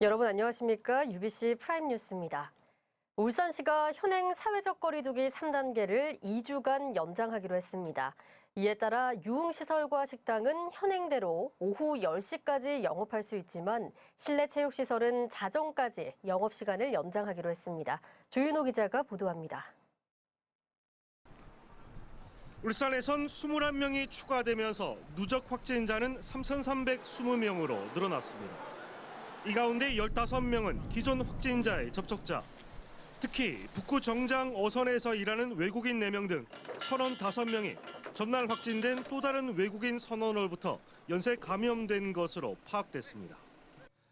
여러분 안녕하십니까? UBC 프라임 뉴스입니다. 울산시가 현행 사회적 거리두기 3단계를 2주간 연장하기로 했습니다. 이에 따라 유흥시설과 식당은 현행대로 오후 10시까지 영업할 수 있지만 실내 체육시설은 자정까지 영업시간을 연장하기로 했습니다. 조윤호 기자가 보도합니다. 울산에선 21명이 추가되면서 누적 확진자는 3,320명으로 늘어났습니다. 이 가운데 15명은 기존 확진자의 접촉자. 특히 북구 정장 어선에서 일하는 외국인 4명 등 35명이 전날 확진된 또 다른 외국인 선원으로부터 연쇄 감염된 것으로 파악됐습니다.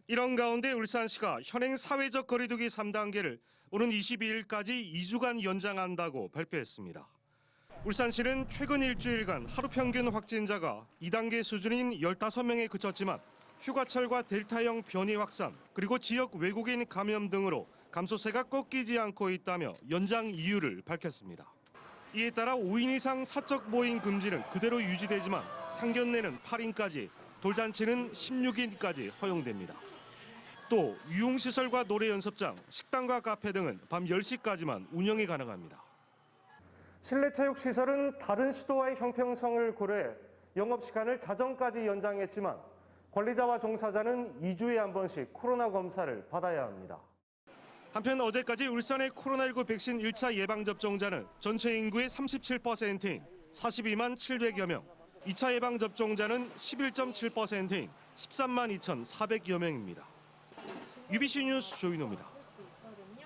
이런 가운데 울산시가 현행 사회적 거리두기 3단계를 오는 22일까지 2주간 연장한다고 발표했습니다. 울산시는 최근 일주일간 하루 평균 확진자가 2단계 수준인 15명에 그쳤지만 휴가철과 델타형 변이 확산 그리고 지역 외국인 감염 등으로 감소세가 꺾이지 않고 있다며 연장 이유를 밝혔습니다. 이에 따라 5인 이상 사적 모임 금지는 그대로 유지되지만 상견례는 8인까지, 돌잔치는 16인까지 허용됩니다. 또 유흥시설과 노래 연습장, 식당과 카페 등은 밤 10시까지만 운영이 가능합니다. 실내 체육 시설은 다른 시도와의 형평성을 고려해 영업 시간을 자정까지 연장했지만 관리자와 종사자는 2주에 한 번씩 코로나 검사를 받아야 합니다. 한편 어제까지 울산의 코로나19 백신 1차 예방 접종자는 전체 인구의 37%인 42만 700여 명, 2차 예방 접종자는 11.7%인 13만 2,400여 명입니다. UBC 뉴스 조인호입니다.